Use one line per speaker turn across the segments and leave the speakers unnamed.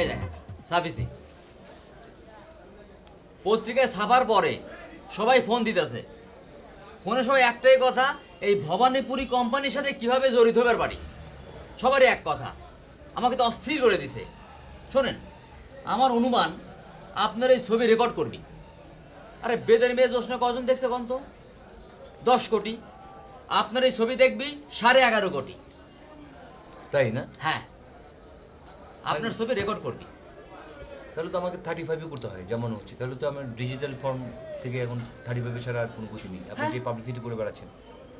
এই দেখ সাফিসি পত্রিকায় ছাপার পরে সবাই ফোন দিতেছে। ফোনে সবাই একটাই কথা এই ভবানীপুরি কোম্পানির সাথে কীভাবে জড়িত হবার পারি? সবারই এক কথা আমাকে তো অস্থির করে দিছে। শোনেন আমার অনুমান আপনার এই ছবি রেকর্ড করবি। আরে বেদের মেয়ে জোসনা কজন দেখছে কন তো? দশ কোটি। আপনার এই ছবি দেখবি সাড়ে এগারো কোটি।
তাই না?
হ্যাঁ। আপনার ছবি রেকর্ড করবি।
তাহলে তো আমাকে থার্টি ফাইভে করতে হয় যেমন হচ্ছে। তাহলে তো আমার ডিজিটাল ফর্ম থেকে এখন থার্টি ফাইভে ছাড়া আর কোনো গতি নেই। আপনি
হ্যাঁ।
যে পাবলিসিটি করে বেড়াচ্ছেন।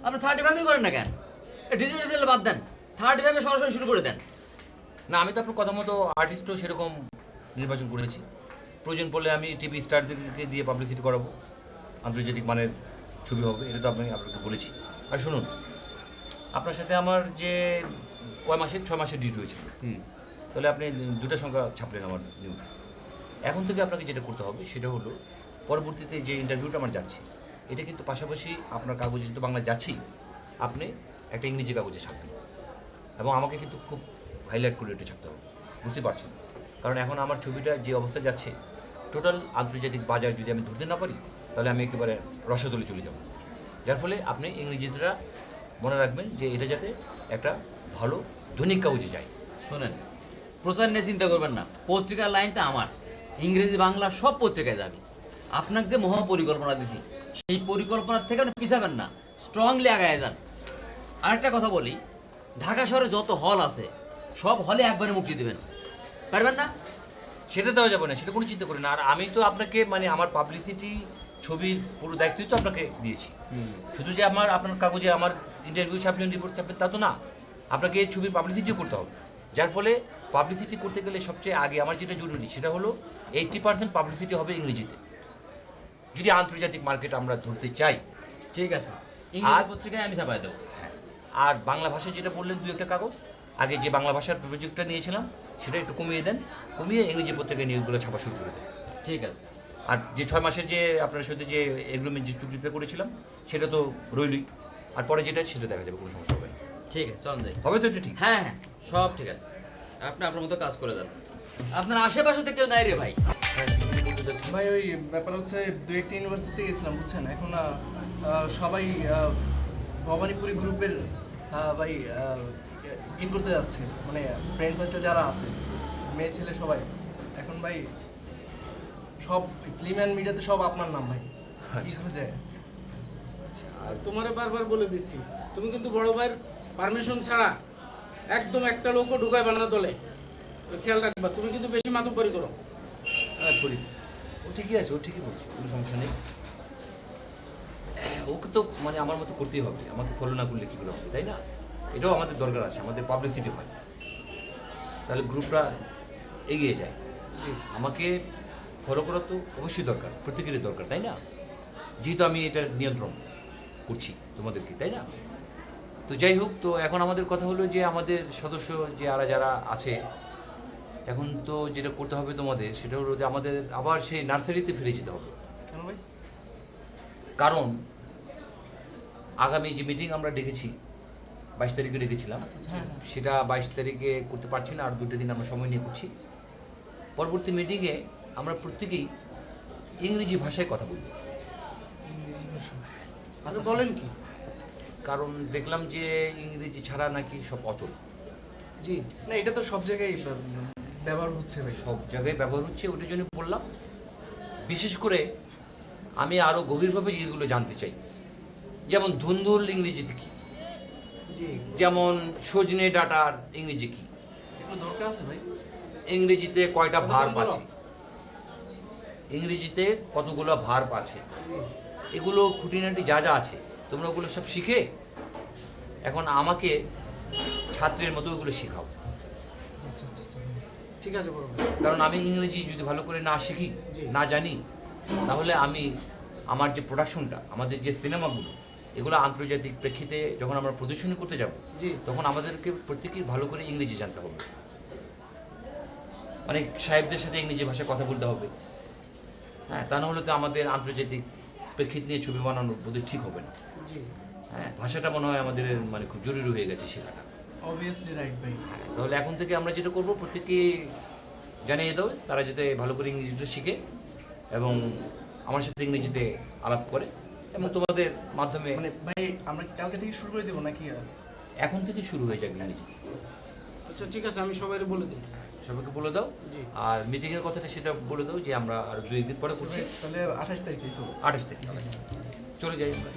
আপনি থার্টি ফাইভই করেন না কেন? ডিজিটাল বাদ দেন। থার্টি ফাইভে সরাসরি শুরু করে দেন।
না আমি তো আপনার কথা মতো আর্টিস্টও সেরকম নির্বাচন করেছি। প্রয়োজন পড়লে আমি টিভি স্টারদেরকে দিয়ে পাবলিসিটি করাবো। আন্তর্জাতিক মানের ছবি হবে এটা তো আপনি আপনাকে বলেছি। আর শুনুন আপনার সাথে আমার যে কয় মাসের? ছয় মাসের ডিউটি হয়েছিল
হুম।
তাহলে আপনি দুটো সংখ্যা ছাপলেন আমার নিউজ এখন থেকে আপনাকে যেটা করতে হবে, সেটা হলো পরবর্তীতে যে ইন্টারভিউটা আমার যাচ্ছে, এটা কিন্তু পাশাপাশি আপনার কাগজে যেহেতু বাংলা যাচ্ছেই, আপনি একটা ইংরেজি কাগজে ছাপবেন। এবং আমাকে কিন্তু খুব হাইলাইট করে এটা ছাপতে হবে। বুঝতে পারছেন? কারণ এখন আমার ছবিটা যে অবস্থায় যাচ্ছে টোটাল আন্তর্জাতিক বাজার যদি আমি ধরতে না পারি, তাহলে আমি একেবারে রসদলে চলে যাব। যার ফলে আপনি ইংরেজিটা মনে রাখবেন যে এটা যাতে একটা ভালো দৈনিক কাগজে যায়।
শোনেন প্রচার নিয়ে চিন্তা করবেন না। পত্রিকার লাইনটা আমার। ইংরেজি বাংলা সব পত্রিকায় যাবে। আপনাকে যে মহা পরিকল্পনা দিছি সেই পরিকল্পনার থেকে আপনি পিছাবেন না। স্ট্রংলি আগায় যান। আরেকটা কথা বলি ঢাকা শহরে যত হল আছে সব হলে একবারে মুক্তি দেবেন। পারবেন না?
সেটা দেওয়া যাবে না সেটা কোনো চিন্তা করি না। আর আমি তো আপনাকে মানে আমার পাবলিসিটি ছবির পুরো দায়িত্বই তো আপনাকে দিয়েছি। শুধু যে আমার আপনার কাগজে আমার ইন্টারভিউ ছাপলেন রিপোর্ট ছাপবেন তা তো না। আপনাকে এই ছবির পাবলিসিটিও করতে হবে। যার ফলে পাবলিসিটি করতে গেলে সবচেয়ে আগে আমার যেটা জরুরি সেটা হলো এইটটি পার্সেন্ট পাবলিসিটি হবে ইংরেজিতে। যদি আন্তর্জাতিক মার্কেট আমরা ধরতে চাই।
ঠিক আছে।
আর-
পত্রিকায় আমি ছাপাই দেবো।
আর বাংলা ভাষায় যেটা বললেন দু একটা কাগজ আগে যে বাংলা ভাষার প্রজেক্টটা নিয়েছিলাম সেটা একটু কমিয়ে দেন কমিয়ে ইংরেজি পত্রিকায় নিউজগুলো ছাপা শুরু করে দেন।
ঠিক আছে।
আর যে ছয় মাসের যে আপনার সাথে যে এগ্রিমেন্ট যে চুক্তিটা করেছিলাম সেটা তো রইলই। আর পরে যেটা সেটা দেখা যাবে কোনো সমস্যা হবে
ঠিক আছে চল যাই।
হবে তো এটা ঠিক?
হ্যাঁ হ্যাঁ সব ঠিক আছে। আপনি আপনার মতো কাজ করে যান আপনার আশেপাশে তো কেউ নাই রে ভাই।
ভাই ওই ব্যাপার হচ্ছে দু একটা ইউনিভার্সিটিতে গেছিলাম বুঝছেন? এখন সবাই আহ, ভবানীপুরি গ্রুপের ভাই ইন করতে যাচ্ছে। মানে ফ্রেন্ড সার্কেল যারা আছে মেয়ে ছেলে সবাই। এখন ভাই সব ফিল্ম অ্যান্ড মিডিয়াতে সব আপনার নাম ভাই। কি
আচ্ছা।
যায়?
আর তোমারে বারবার বলে দিচ্ছি তুমি কিন্তু বড় ভাইয়ের পারমিশন ছাড়া একদম একটা লোকও ঢুকাইবা না দলে। খেয়াল রাখবা তুমি কিন্তু বেশি মাতুব্বরি করো।
হ্যাঁ করি। ও ঠিকই আছে ও ঠিকই বলছে কোনো সমস্যা নেই। ওকে তো মানে আমার মতো করতেই হবে আমাকে ফলো না করলে কী করে হবে তাই না? এটাও আমাদের দরকার আছে আমাদের পাবলিসিটি হয়। তাহলে গ্রুপটা এগিয়ে যায়। আমাকে ফলো করা তো অবশ্যই দরকার প্রত্যেকেরই দরকার তাই না? যেহেতু আমি এটা নিয়ন্ত্রণ করছি তোমাদেরকে তাই না? তো যাই হোক তো এখন আমাদের কথা হলো যে আমাদের সদস্য যে আরা যারা আছে এখন তো যেটা করতে হবে তোমাদের সেটা হলো যে আমাদের আবার সেই নার্সারিতে ফিরে যেতে হবে।
কেন ভাই?
কারণ আগামী যে মিটিং আমরা ডেকেছি বাইশ তারিখে ডেকেছিলাম
আচ্ছা আচ্ছা হ্যাঁ হ্যাঁ।
সেটা বাইশ তারিখে করতে পারছি না আর দুটো দিন আমরা সময় নিয়ে করছি। পরবর্তী মিটিংয়ে আমরা প্রত্যেকেই ইংরেজি ভাষায় কথা বলব।
আচ্ছা বলেন কি?
কারণ দেখলাম যে ইংরেজি ছাড়া নাকি সব অচল।
জি না এটা তো সব জায়গায় ব্যবহার হচ্ছে
সব জায়গায় ব্যবহার হচ্ছে ওটার জন্য বললাম। বিশেষ করে আমি আরও গভীরভাবে এগুলো জানতে চাই। যেমন ধুন্দুল ইংরেজিতে কি? যেমন সজনে ডাটার ইংরেজি কি?
এগুলো দরকার আছে ভাই।
ইংরেজিতে কয়টা ভার্ব আছে? ইংরেজিতে কতগুলো ভার্ব আছে? এগুলো খুঁটিনাটি যা যা আছে। তোমরা ওগুলো সব শিখে এখন আমাকে ছাত্রের মতো ওগুলো শেখাও।
আচ্ছা আচ্ছা আচ্ছা।
ঠিক আছে
কারণ আমি ইংরেজি যদি ভালো করে না শিখি না জানি তাহলে আমি আমার যে প্রোডাকশনটা আমাদের যে সিনেমাগুলো এগুলো আন্তর্জাতিক প্রেক্ষিতে যখন আমরা প্রদর্শনী করতে যাব
জি।
তখন আমাদেরকে প্রত্যেকেই ভালো করে ইংরেজি জানতে হবে। অনেক সাহেবদের সাথে ইংরেজি ভাষায় কথা বলতে হবে। হ্যাঁ তা না হলে তো আমাদের আন্তর্জাতিক প্রেক্ষিত নিয়ে ছবি বানানোর বোধহয় ঠিক হবে না। হ্যাঁ ভাষাটা মনে হয় আমাদের মানে খুব জরুরি হয়ে গেছে শেখাটা
অবভিয়াসলি রাইট ভাই।
হ্যাঁ তাহলে এখন থেকে আমরা যেটা করব প্রত্যেকে জানিয়ে দাও তারা যাতে ভালো করে ইংরেজিটা শিখে এবং আমার সাথে ইংরেজিতে আলাপ করে এবং তোমাদের মাধ্যমে
মানে ভাই আমরা কি কালকে থেকে শুরু করে দেবো নাকি
এখন থেকে শুরু হয়ে যাক ইংরেজি।
আচ্ছা ঠিক আছে আমি সবাই বলে দিই।
সবাইকে বলে দাও।
জি।
আর মিটিংয়ের কথাটা সেটা বলে দাও যে আমরা আর দুই দিন পরে করছি।
তাহলে আঠাশ তারিখে তো।
আঠাশ তারিখ চলে যাই। আমরা